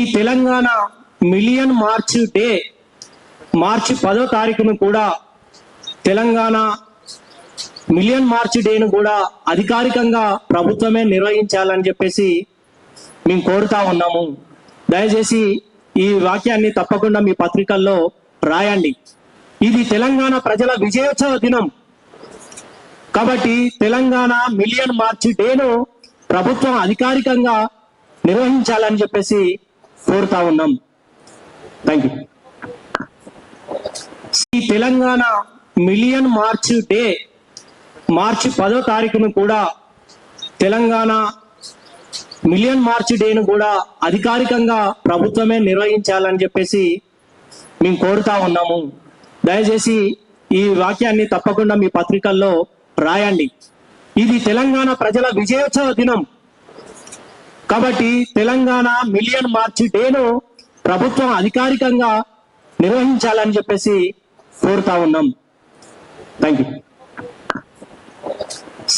ఈ Telangana million march day మార్చి పదో తారీఖును కూడా తెలంగాణ మిలియన్ మార్చ్ డేను కూడా అధికారికంగా ప్రభుత్వమే నిర్వహించాలని చెప్పేసి మేము కోరుతా ఉన్నాము. దయచేసి ఈ వాక్యాన్ని తప్పకుండా మీ పత్రికల్లో రాయండి. ఇది తెలంగాణ ప్రజల విజయోత్సవ దినం. కాబట్టి తెలంగాణ మిలియన్ మార్చ్ డేను ప్రభుత్వం అధికారికంగా నిర్వహించాలని చెప్పేసి కోరుతా ఉన్నాం. థ్యాంక్ యూ ఈ తెలంగాణ మిలియన్ మార్చ్ డే మార్చి పదో తారీఖును కూడా తెలంగాణ మిలియన్ మార్చ్ డేను కూడా అధికారికంగా ప్రభుత్వమే నిర్వహించాలని చెప్పేసి మేము కోరుతా ఉన్నాము. దయచేసి ఈ వాక్యాన్ని తప్పకుండా మీ పత్రికల్లో రాయండి. ఇది తెలంగాణ ప్రజల విజయోత్సవ దినం. కాబట్టి తెలంగాణ మిలియన్ మార్చి డేను ప్రభుత్వం అధికారికంగా నిర్వహించాలని చెప్పేసి కోరుతా ఉన్నాం. Thank you